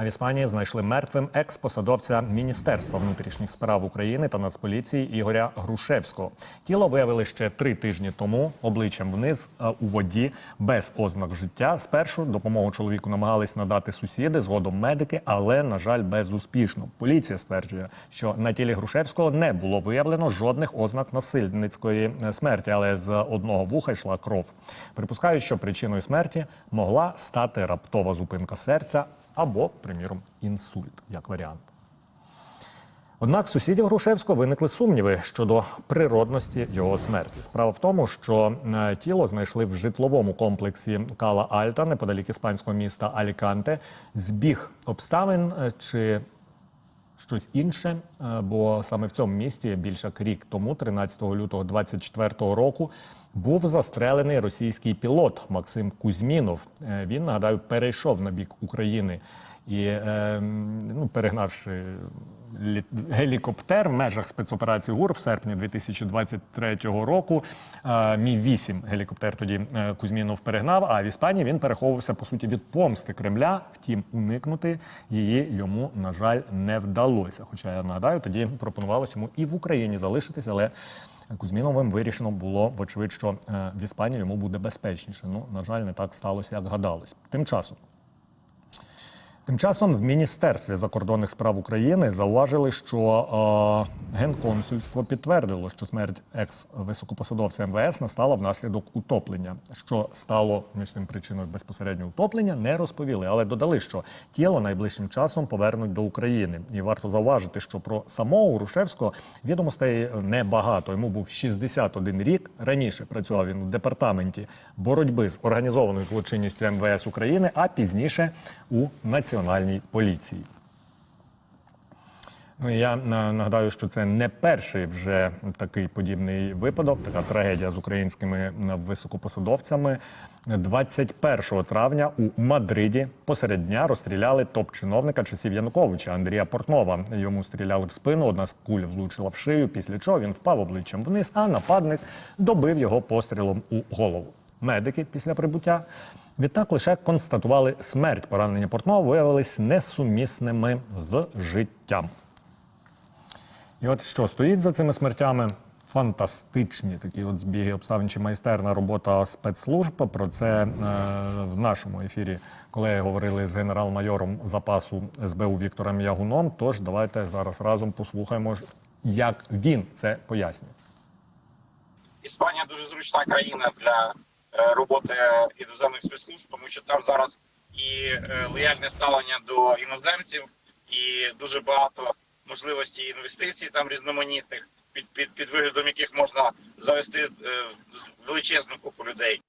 А в Іспанії знайшли мертвим екс-посадовця Міністерства внутрішніх справ України та Нацполіції Ігоря Грушевського. Тіло виявили ще три тижні тому, обличчям вниз у воді без ознак життя. Спершу допомогу чоловіку намагались надати сусіди, згодом медики, але на жаль, безуспішно. Поліція стверджує, що на тілі Грушевського не було виявлено жодних ознак насильницької е, смерті, але з одного вуха йшла кров. Припускають, що причиною смерті могла стати раптова зупинка серця або, приміром, інсульт як варіант. Однак в сусідів Грушевського виникли сумніви щодо природності його смерті. Справа в тому, що е, тіло знайшли в житловому комплексі Кала Альта неподалік іспанського міста Аліканте. Збіг обставин е, чи щось інше, е, бо саме в цьому місті більше як рік тому, 13 лютого 24 року, був застрелений російський пілот Максим Кузьмінов. Е, Він нагадаю перейшов на бік України і е, ну, перегнавши гелікоптер в межах спецоперації ГУР в серпні 2023 року. Е, Мі 8 гелікоптер тоді е, Кузьмінов перегнав. А в Іспанії він переховувався по суті від помсти Кремля. Втім, уникнути її йому на жаль не вдалося. Хоча я нагадаю, тоді пропонувалось йому і в Україні залишитися, але Кузьміновим вирішено було вочевидь, що е, в Іспанії йому буде безпечніше. Ну на жаль, не так сталося, як гадалось. Тим часом. Тим часом в Міністерстві закордонних справ України зауважили, що е, генконсульство підтвердило, що смерть екс-високопосадовця МВС настала внаслідок утоплення. Що стало між тим причиною безпосередньо утоплення, не розповіли, але додали, що тіло найближчим часом повернуть до України. І варто зауважити, що про самого Грушевського відомостей небагато. Йому був 61 рік. Раніше працював він у департаменті боротьби з організованою злочинністю МВС України, а пізніше у національній поліції. Ну я е, нагадаю, що це не перший вже такий подібний випадок, така трагедія з українськими е, високопосадовцями. 21 травня у Мадриді посеред дня розстріляли топ-чиновника часів Януковича Андрія Портнова. Йому стріляли в спину, одна з куль влучила в шию, після чого він впав обличчям вниз, а нападник добив його пострілом у голову. Медики після прибуття відтак лише констатували смерть. Поранення Портнова виявились несумісними з життям. І от що стоїть за цими смертями? Фантастичні такі от збіги обставин чи майстерна робота спецслужб. Про це е, в нашому ефірі колеги говорили з генерал-майором запасу СБУ Віктором Ягуном. Тож давайте зараз разом послухаємо, як він це пояснює. Іспанія дуже зручна країна для роботи іноземних спецслужб, тому що там зараз і е, лояльне ставлення до іноземців, і дуже багато можливостей інвестицій там різноманітних, під, під, під виглядом яких можна завести е, величезну купу людей.